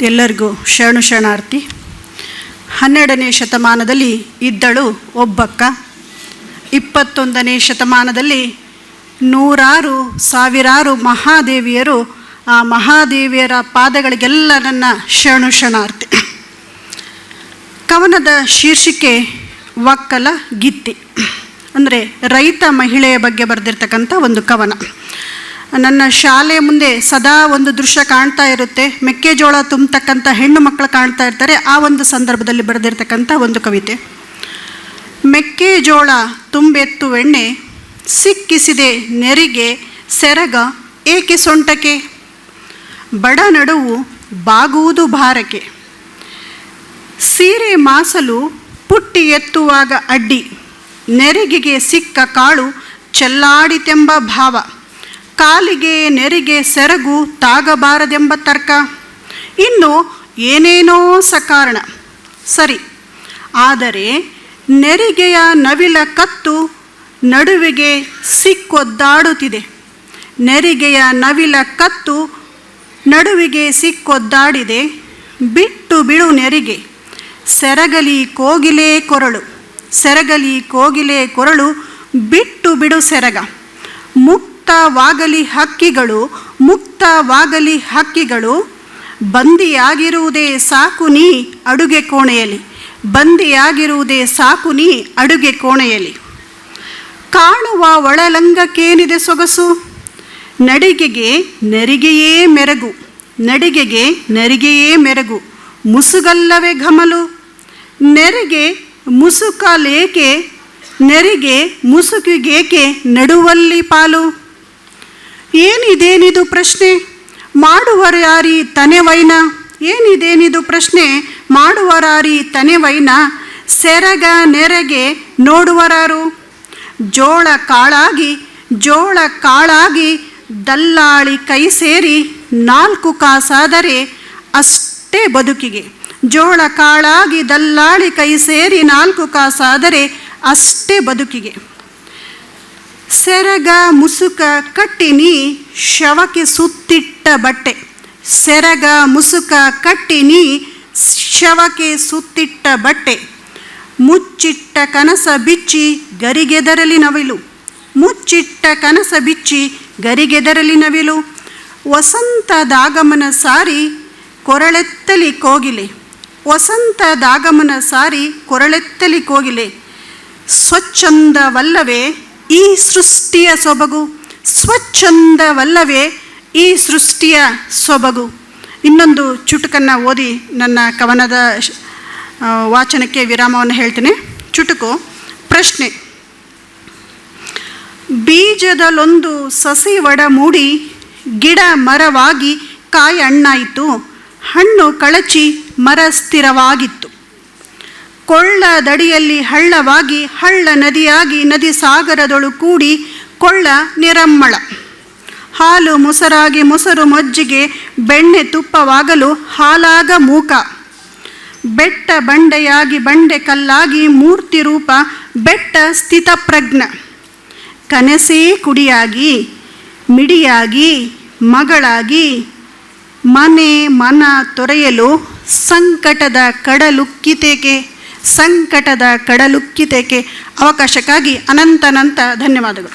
ಎಲ್ಲರಿಗೂ ಶರಣು ಶರಣಾರ್ಥಿ. ಹನ್ನೆರಡನೇ ಶತಮಾನದಲ್ಲಿ ಇದ್ದಳು ಒಬ್ಬಕ್ಕ. ಇಪ್ಪತ್ತೊಂದನೇ ಶತಮಾನದಲ್ಲಿ ನೂರಾರು, ಸಾವಿರಾರು ಮಹಾದೇವಿಯರು ಆ ಮಹಾದೇವಿಯರ ಪಾದಗಳಿಗೆಲ್ಲ ನನ್ನ ಶರಣು ಶರಣಾರ್ಥಿ. ಕವನದ ಶೀರ್ಷಿಕೆ ಒಕ್ಕಲ ಗಿತ್ತಿ. ಅಂದರೆ ರೈತ ಮಹಿಳೆಯ ಬಗ್ಗೆ ಬರೆದಿರ್ತಕ್ಕಂಥ ಒಂದು ಕವನ. ನನ್ನ ಶಾಲೆ ಮುಂದೆ ಸದಾ ಒಂದು ದೃಶ್ಯ ಕಾಣ್ತಾ ಇರುತ್ತೆ. ಮೆಕ್ಕೆಜೋಳ ತುಂಬತಕ್ಕಂಥ ಹೆಣ್ಣು ಮಕ್ಕಳು ಕಾಣ್ತಾ ಇರ್ತಾರೆ. ಆ ಒಂದು ಸಂದರ್ಭದಲ್ಲಿ ಬರೆದಿರ್ತಕ್ಕಂಥ ಒಂದು ಕವಿತೆ. ಮೆಕ್ಕೆಜೋಳ ತುಂಬೆತ್ತು ಎಣ್ಣೆ, ಸಿಕ್ಕಿಸಿದೆ ನೆರಿಗೆ, ಸೆರಗ ಏಕೆ ಸೊಂಟಕ್ಕೆ? ಬಡ ನಡುವು ಬಾಗುವುದು ಭಾರಕ್ಕೆ. ಸೀರೆ ಮಾಸಲು ಪುಟ್ಟಿ ಎತ್ತುವಾಗ ಅಡ್ಡಿ. ನೆರಿಗೆಗೆ ಸಿಕ್ಕ ಕಾಳು ಚೆಲ್ಲಾಡಿತೆಂಬ ಭಾವ. ಕಾಲಿಗೆ ನೆರಿಗೆ ಸೆರಗು ತಾಗಬಾರದೆಂಬ ತರ್ಕ. ಇನ್ನು ಏನೇನೋ ಸಕಾರಣ. ಸರಿ, ಆದರೆ ನೆರಿಗೆಯ ನವಿಲ ಕತ್ತು ನಡುವಿಗೆ ಸಿಕ್ಕೊದ್ದಾಡುತ್ತಿದೆ. ನೆರಿಗೆಯ ನವಿಲ ಕತ್ತು ನಡುವಿಗೆ ಸಿಕ್ಕೊದ್ದಾಡಿದೆ. ಬಿಟ್ಟು ಬಿಡು ನೆರಿಗೆ. ಸೆರಗಲಿ ಕೋಗಿಲೆ ಕೊರಳು. ಸೆರಗಲಿ ಕೋಗಿಲೆ ಕೊರಳು, ಬಿಟ್ಟು ಬಿಡು ಸೆರಗ. ಮುಕ್ತವಾಗಲಿ ಹಕ್ಕಿಗಳು ಮುಕ್ತವಾಗಲಿ ಹಕ್ಕಿಗಳು, ಬಂದಿಯಾಗಿರುವುದೇ ಸಾಕು ನೀ ಅಡುಗೆ ಕೋಣೆಯಲ್ಲಿ, ಬಂದಿಯಾಗಿರುವುದೇ ಸಾಕು ನೀ ಅಡುಗೆ ಕೋಣೆಯಲ್ಲಿ. ಕಾಣುವ ಒಳಲಂಗಕ್ಕೇನಿದೆ ಸೊಗಸು? ನಡಿಗೆಗೆ ನೆರಿಗೆಯೇ ಮೆರಗು, ನಡಿಗೆಗೆ ನೆರಿಗೆಯೇ ಮೆರಗು, ಮುಸುಗಲ್ಲವೇ ಘಮಲು? ನೆರಿಗೆ ಮುಸುಕಲೇಕೆ, ನೆರಿಗೆ ಮುಸುಕಿಗೇಕೆ ನಡುವಲ್ಲಿ ಪಾಲು? ಏನಿದೇನಿದು ಪ್ರಶ್ನೆ? ಮಾಡುವರಾರಿ ತನೆವೈನ ಏನಿದೇನಿದು ಪ್ರಶ್ನೆ? ಮಾಡುವರಾರಿ ತನೆವೈನ ಸೆರಗ ನೆರೆಗೆ ನೋಡುವರಾರು. ಜೋಳ ಕಾಳಾಗಿ ಜೋಳ ಕಾಳಾಗಿ ದಲ್ಲಾಳಿ ಕೈ ಸೇರಿ ನಾಲ್ಕು ಕಾಸಾದರೆ ಅಷ್ಟೇ ಬದುಕಿಗೆ. ಜೋಳ ಕಾಳಾಗಿ, ದಲ್ಲಾಳಿ ಕೈ ಸೇರಿ ನಾಲ್ಕು ಕಾಸಾದರೆ ಅಷ್ಟೇ ಬದುಕಿಗೆ. ಸೆರಗ ಮುಸುಕ ಕಟ್ಟಿನಿ ಶವಕ್ಕೆ ಸುತ್ತಿಟ್ಟ ಬಟ್ಟೆ. ಸೆರಗ ಮುಸುಕ ಕಟ್ಟಿನಿ ಶವಕ್ಕೆ ಸುತ್ತಿಟ್ಟ ಬಟ್ಟೆ. ಮುಚ್ಚಿಟ್ಟ ಕನಸ ಬಿಚ್ಚಿ ಗರಿಗೆದರಲಿ ನವಿಲು. ಮುಚ್ಚಿಟ್ಟ ಕನಸ ಬಿಚ್ಚಿ ಗರಿಗೆದರಲಿ ನವಿಲು. ವಸಂತದಾಗಮನ ಸಾರಿ ಕೊರಳೆತ್ತಲಿ ಕೋಗಿಲೆ. ವಸಂತದಾಗಮನ ಸಾರಿ ಕೊರಳೆತ್ತಲಿ ಕೋಗಿಲೆ. ಸ್ವಚ್ಛಂದವಲ್ಲವೇ ಈ ಸೃಷ್ಟಿಯ ಸೊಬಗು ಸ್ವಚ್ಛಂದವಲ್ಲವೇ ಈ ಸೃಷ್ಟಿಯ ಸೊಬಗು. ಇನ್ನೊಂದು ಚುಟುಕನ್ನು ಓದಿ ನನ್ನ ಕವನದ ವಾಚನಕ್ಕೆ ವಿರಾಮವನ್ನು ಹೇಳ್ತೇನೆ. ಚುಟುಕು, ಪ್ರಶ್ನೆ. ಬೀಜದಲ್ಲೊಂದು ಸಸಿ ಒಡ ಮೂಡಿ ಗಿಡ ಮರವಾಗಿ ಕಾಯಿ ಹಣ್ಣಾಯಿತು ಹಣ್ಣು ಕಳಚಿ ಮರ ಸ್ಥಿರವಾಗಿತ್ತು. ಕೊಳ್ಳ ದಡಿಯಲ್ಲಿ ಹಳ್ಳವಾಗಿ ಹಳ್ಳ ನದಿಯಾಗಿ ನದಿ ಸಾಗರದೊಳು ಕೂಡಿ ಕೊಳ್ಳ ನಿರಮ್ಮಳ. ಹಾಲು ಮೊಸರಾಗಿ ಮೊಸರು ಮಜ್ಜಿಗೆ ಬೆಣ್ಣೆ ತುಪ್ಪವಾಗಲು ಹಾಲಾಗ ಮೂಕ. ಬೆಟ್ಟ ಬಂಡೆಯಾಗಿ ಬಂಡೆ ಕಲ್ಲಾಗಿ ಮೂರ್ತಿ ರೂಪ ಬೆಟ್ಟ ಸ್ಥಿತಪ್ರಜ್ಞ. ಕನಸೇ ಕುಡಿಯಾಗಿ, ಮಿಡಿಯಾಗಿ, ಮಗಳಾಗಿ, ಮನೆ ಮನ ತೊರೆಯಲು ಸಂಕಟದ ಕಡಲುಕ್ಕಿತೇಕೆ? ಸಂಕಟದ ಕಡಲುಕ್ಕಿತೇಕೆ ಅವಕಾಶಕ್ಕಾಗಿ ಅನಂತನಂತ ಧನ್ಯವಾದಗಳು.